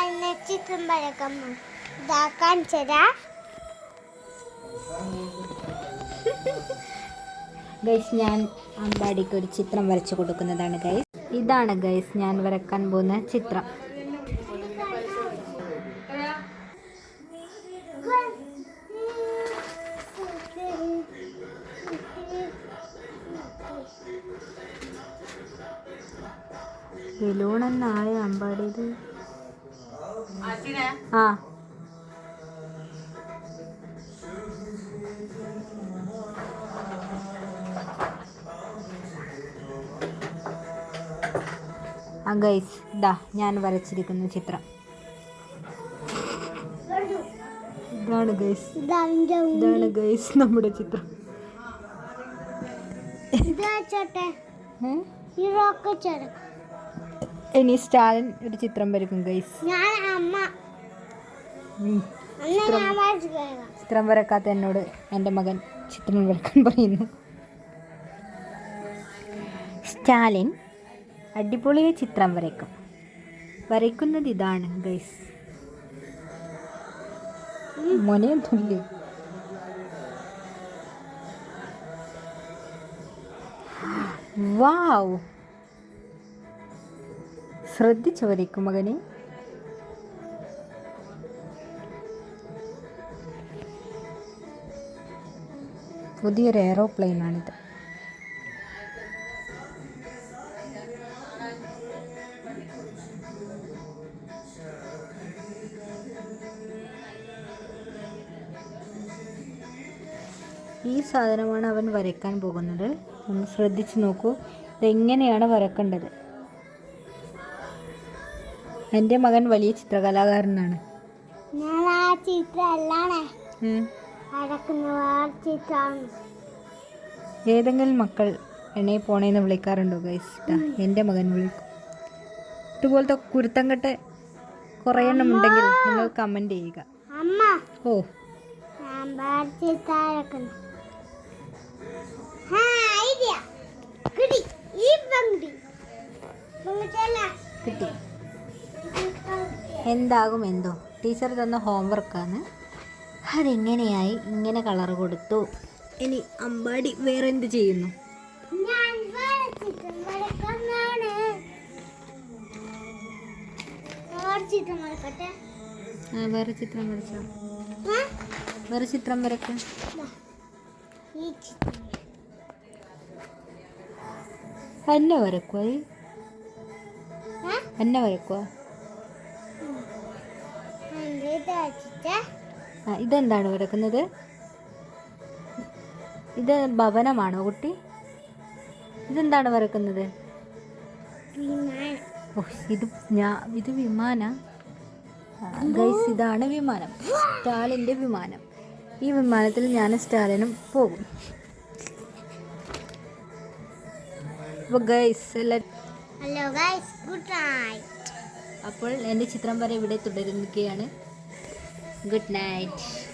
എന്നെ ചിത്രം പോകും. ഇതാ കാണിച്ചതാ ഗൈസ് ഞാൻ അമ്പാടിക്ക് ഒരു ചിത്രം വരച്ചു കൊടുക്കുന്നതാണ് ഗൈസ് ഇതാണ് ഗൈസ് ഞാൻ വരക്കാൻ പോകുന്ന ചിത്രം ബലൂണെന്നായ അമ്പാടിയത് ആ. ആ ഗൈസ് ദാ ഞാൻ വരച്ചിരിക്കുന്ന ചിത്രം. ഇതാണ് ഗൈസ് ഇതാണ് ഗൈസ് നമ്മുടെ ചിത്രം. ഇതാ ചോട്ടെ. ഏ? ഈ റോക്കറ്റ് ഇനി സ്റ്റാലിൻ ഒരു ചിത്രം വരക്കും ഗൈസ് ചിത്രം വരക്കാത്ത എന്നോട് എന്റെ മകൻ ചിത്രം വരക്കാൻ പറയുന്നു. സ്റ്റാലിൻ അടിപൊളിയ ചിത്രം വരയ്ക്കും. വരയ്ക്കുന്നത് ഇതാണ് ഗൈസ് മോനെ തുല്യ വാവ് ശ്രദ്ധിച്ചു വരയ്ക്കും മകനെ. പുതിയൊരു എയറോപ്ലെയിനാണിത് ഈ സാധനമാണ് അവൻ വരയ്ക്കാൻ പോകുന്നത്. ഒന്ന് ശ്രദ്ധിച്ച് നോക്കൂ. ഇതെങ്ങനെയാണ് വരക്കേണ്ടത് എന്റെ മകൻ വലിയ ചിത്രകലാകാരനാണ്. ഞാൻ ആ ഏതെങ്കിലും മക്കൾ എന്നെ പോണേന്ന് വിളിക്കാറുണ്ടോ ഗൈസ് എന്റെ മകൻ വിളിക്കും. ഇതുപോലത്തെ കുരുത്തം കെട്ട് കുറേ എണ്ണം ഉണ്ടെങ്കിൽ നിങ്ങൾ കമന്റ് ചെയ്യുക. ഓ. കിട്ടി. എന്താകും എന്തോ. ടീച്ചർ തന്ന ഹോംവർക്കാണ് അതെങ്ങനെയായി? ഇങ്ങനെ കളർ കൊടുത്തു. ഇനി അമ്പാടി വേറെ എന്ത് ചെയ്യുന്നു വേറെ ചിത്രം വരച്ചോ? വേറെ ചിത്രം ചിത്രം. എന്നെ വരക്കുവാ? എന്നെ വരക്കുവോ? ആ ഇതെന്താണ് വരക്കുന്നത് ഇത് ഭവനമാണോ കുട്ടി? ഇതെന്താണ് വരക്കുന്നത്? ഓ ഇത് ഞാ ഇത് വിമാന. ഗൈസ് ഇതാണ് വിമാനം. സ്റ്റാലിന്റെ വിമാനം. ഈ വിമാനത്തിൽ ഞാൻ സ്റ്റാലിനും പോകും. അപ്പോൾ guys hello guys good night അപ്പോൾ എന്റെ ചിത്രം വരെ ഇവിടെ തുടരുകയാണ്. Good night